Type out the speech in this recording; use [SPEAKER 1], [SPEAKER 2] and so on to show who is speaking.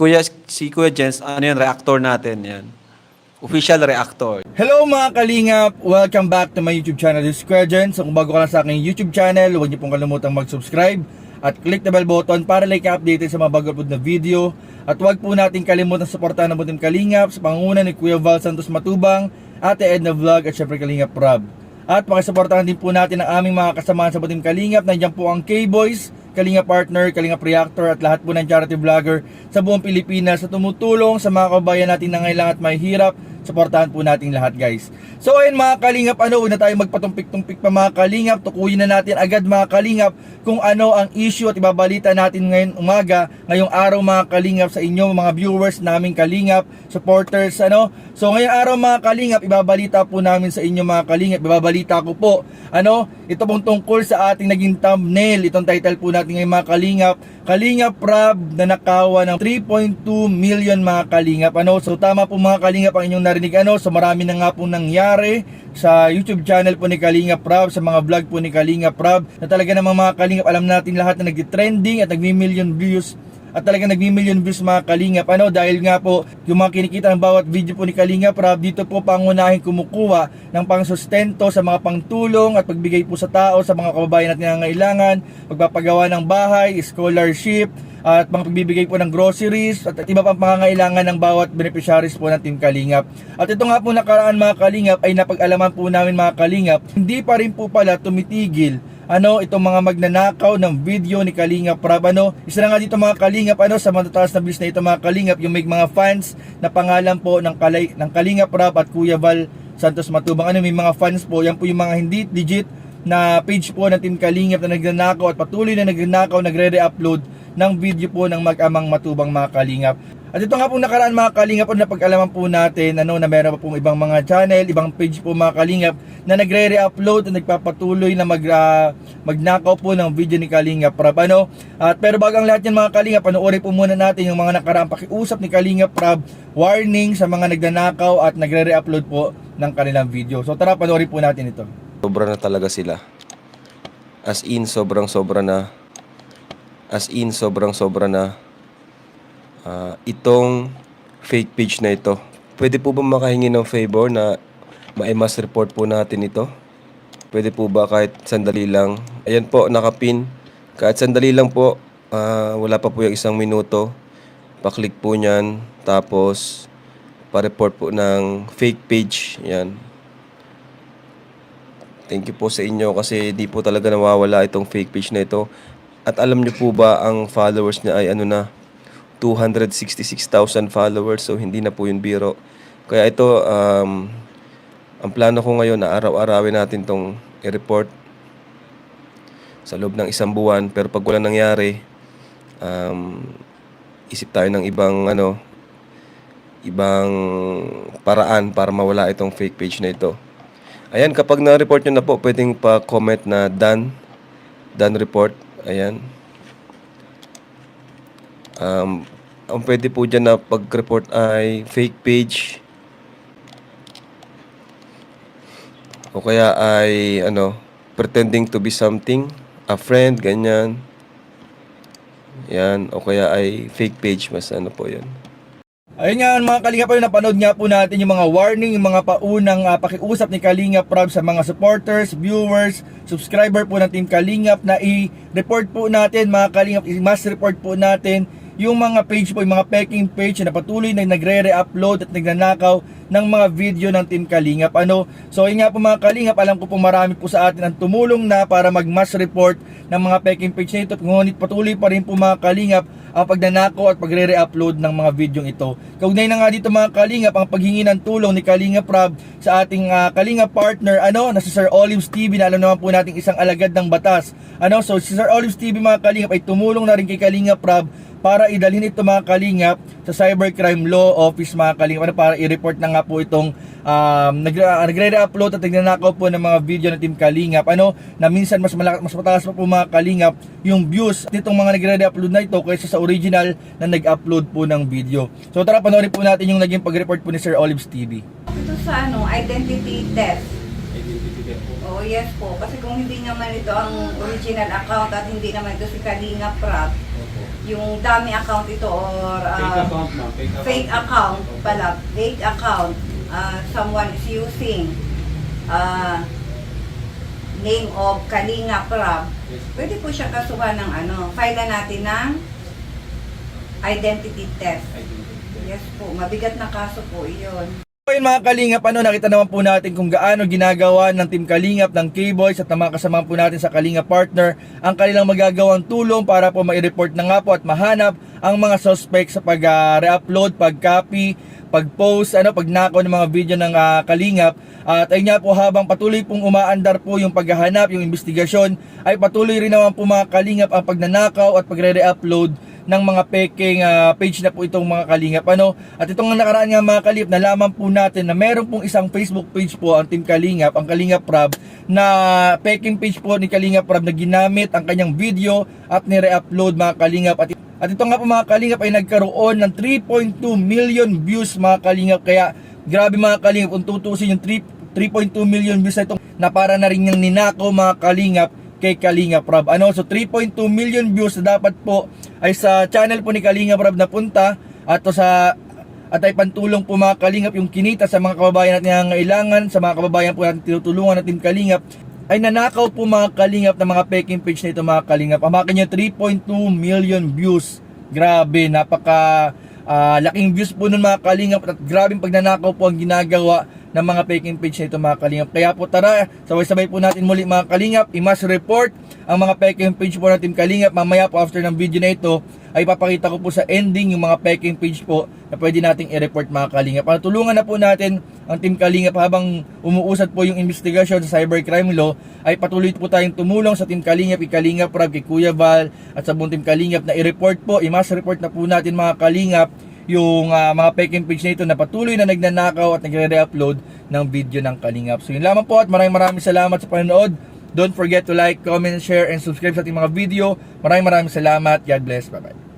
[SPEAKER 1] Kuya, si Kuya Jens, ano yan, reactor natin yan. Official reactor.
[SPEAKER 2] Hello mga kalingap! Welcome back to my YouTube channel, this is Kuya Jen. So kung bago ka lang sa aking YouTube channel, huwag niyo pong kalimutang mag-subscribe at click the bell button para like updated sa mga bago upload na video. At huwag po natin kalimutan suportahan ng Butim Kalingap sa pangunguna ni Kuya Val Santos Matubang, Ate Edna Vlog at syempre Kalingap Rob. At pakisuportahan din po natin ang aming mga kasamahan sa Butim Kalingap. Nandiyan po ang K-Boys, Kalingap Partner, Kalingap Reactor at lahat po ng charity vlogger sa buong Pilipinas sa tumutulong sa mga kabayan natin na ngailangan at may hirap Suportahan po natin lahat guys. So ayun mga kalingap, ano, una tayo magpatumpik-tumpik pa mga kalingap. Tukuyin na natin agad mga kalingap kung ano ang issue at ibabalita natin ngayon umaga, ngayong araw mga kalingap sa inyo mga viewers naming kalingap, supporters, ano. So ngayong araw mga kalingap, ibabalita po namin sa inyo mga kalingap, ibabalita ko po, ano, ito pong tungkol sa ating naging thumbnail, itong title po natin ngayon mga kalingap, Kalingap Rab na nakawa ng 3.2 million mga kalingap. Ano? So tama po mga kalingap ang inyong narinig. Ano? So marami na nga po nangyari sa YouTube channel po ni Kalingap Rab, sa mga vlog po ni Kalingap Rab, na talaga namang mga kalingap, alam natin lahat na nag-trending at nagmi-million views at talaga nagmi-million views mga Kalingap ano dahil nga po yung mga kinikita ng bawat video po ni Kalingap Rob dito po pangunahin kumukuha ng pangsustento sa mga pangtulong at pagbigay po sa tao sa mga kababayan natin na nangangailangan pagpapagawa ng bahay, scholarship at mga pagbibigay po ng groceries at iba pang pangangailangan ng bawat beneficiaries po ng Team Kalingap. At ito nga po nakaraan mga Kalingap ay napag-alaman po namin mga Kalingap, hindi pa rin po pala tumitigil ano itong mga magnanakaw ng video ni Kalingap Rab ano isa na nga dito mga Kalingap ano sa matataas na views na ito mga Kalingap yung may mga fans na pangalan po ng, Kalay, ng Kalingap Rab at Kuya Val Santos Matubang ano may mga fans po yan po yung mga hindi legit na page po ng Team Kalingap na nagnanakaw at patuloy na nagnanakaw nagre-re-upload ng video po ng mag-amang matubang mga Kalingap at ito nga pong nakaraan mga kalingap po na pag-alaman po natin ano, na meron pa pong ibang mga channel, ibang page po mga kalingap na nagre-re-upload at nagpapatuloy na mag, uh, magnakaw po ng video ni Kalingap Rab. Ano? At pero bago ang lahat yan mga kalingap, panoorin po muna natin yung mga nakaraang pakiusap ni Kalingap Rab, warning sa mga nagnanakaw at nagre-re-upload po ng kanilang video. So tara panoorin po natin ito.
[SPEAKER 3] Sobra na talaga sila. As in, sobrang sobra na. As in, sobrang sobra na. Ah, itong fake page na ito. Pwede po ba makahingi ng favor na ma-mass report po natin ito? Pwede po ba kahit sandali lang? Ayan po, nakapin. Kahit sandali lang po, ah, wala pa po yung isang minuto. Pa-click po niyan. Tapos, pa-report po ng fake page. Yan. Thank you po sa inyo kasi di po talaga nawawala itong fake page na ito. At alam niyo po ba ang followers niya ay ano na 266,000 followers so hindi na po yun biro. Kaya ito um, ang plano ko ngayon na araw-arawin natin tong i-report sa loob ng isang buwan pero pag wala nangyari um, isip tayo ng ibang ano ibang paraan para mawala itong fake page na ito. Ayan, kapag na-report nyo na po, pwedeng pa-comment na done. Done report. Ayan. Um, ang pwede po dyan na pag-report ay fake page. O kaya ay, ano, pretending to be something. A friend, ganyan. Yan. O kaya ay fake page. Mas ano po yan.
[SPEAKER 2] Ayun nga mga Kalingap, ayun, napanood nga po natin yung mga warning, yung mga paunang uh, pakiusap ni Kalingap Rob sa mga supporters, viewers, subscriber po ng Team Kalingap na i-report po natin mga Kalingap, i-mass report po natin yung mga page po, yung mga peking page na patuloy na nagre-re-upload at nagnanakaw ng mga video ng Team Kalingap. Ano? So yun nga po mga Kalingap, alam ko po marami po sa atin ang tumulong na para mag-mass report ng mga peking page na. Ngunit patuloy pa rin po mga Kalingap ang pagnanakaw at pagre-re-upload ng mga video ito. Kaugnay na nga dito mga Kalingap ang paghingi ng tulong ni Kalingap Rob sa ating uh, Kalingap partner ano na si Sir Olives TV na alam naman po nating isang alagad ng batas. Ano so si Sir Olives TV mga Kalingap ay tumulong na rin kay Kalingap Rob para idalhin ito mga Kalingap sa Cybercrime Law Office mga Kalingap ano, para i-report na nga po itong um, nagre-upload at nagnanakaw po ng mga video ng Team Kalingap ano na minsan mas malakas mas mataas pa po mga Kalingap yung views nitong mga nagre-upload na ito kaysa sa original na nag-upload po ng video. So tara panoorin po natin yung naging pag-report po ni Sir Olives TV.
[SPEAKER 4] Ito sa ano, identity theft. Identity theft po? Oh, yes po. Kasi kung hindi naman ito ang original account at hindi naman ito si Kalinga Prab, yung dummy account ito or
[SPEAKER 5] Fake
[SPEAKER 4] uh,
[SPEAKER 5] account ma'am. Fake account.
[SPEAKER 4] fake account pala, fake account, uh, someone is using uh, name of Kalinga Prab,
[SPEAKER 5] Yes.
[SPEAKER 4] pwede po siya kasuhan ng ano, file na natin ng identity theft. Yes po, mabigat na kaso po iyon.
[SPEAKER 2] Yun mga Kalingap, ano, nakita naman po natin kung gaano ginagawa ng Team Kalingap, ng K-Boys at mga kasama po natin sa Kalingap Partner ang kanilang magagawang tulong para po mai-report na nga po at mahanap ang mga suspect sa pag-re-upload, pag-copy, pag-post, ano, pagnakaw ng mga video ng ah, Kalingap. At ayun nga po habang patuloy pong umaandar po yung paghahanap, yung investigasyon, ay patuloy rin naman po mga Kalingap ang pagnanakaw at pagre-re-upload ng mga peking ah, page na po itong mga kalingap ano? At itong nakaraan nga mga kalip nalaman po natin na meron pong isang Facebook page po ang Team Kalingap ang Kalingap Prab na peking page po ni Kalingap Prab na ginamit ang kanyang video at nire-upload mga kalingap. At at ito nga po mga kalingap ay nagkaroon ng 3.2 million views mga kalingap. Kaya grabe mga kalingap kung tutusin yung 3 3.2 million views na ito na para na rin yung ninako mga kalingap kay Kalinga Prab. Ano? So 3.2 million views na dapat po ay sa channel po ni Kalinga Prab na punta at sa at ay pantulong po mga kalingap yung kinita sa mga kababayan natin na nangailangan, sa mga kababayan po natin tinutulungan natin kalingap, ay nanakaw po mga kalingap na mga peking page na ito mga kalingap. Amakin nyo 3.2 million views. Grabe, napaka ah, laking views po nun mga kalingap at grabing pagnanakaw po ang ginagawa ng mga peking page na ito mga kalingap. Kaya po tara, sabay-sabay po natin muli mga kalingap, i-mass report ang mga peking page po natin kalingap. Mamaya po after ng video na ito, ay papakita ko po sa ending yung mga peking page po na pwede nating i-report mga kalingap. Para tulungan na po natin ang team kalingap habang umuusad po yung investigasyon sa cybercrime law, ay patuloy po tayong tumulong sa team kalingap, ikalingap, Prab, kay Kuya Val, at sa buong team kalingap na i-report po, i-mass report na po natin mga kalingap yung ah, mga peking page na ito na patuloy na nagnanakaw at nagre-re-upload ng video ng Kalingap. So yun lamang po at maraming maraming salamat sa panonood. Don't forget to like, comment, share, and subscribe sa ating mga video. Maraming maraming salamat. God bless. Bye-bye.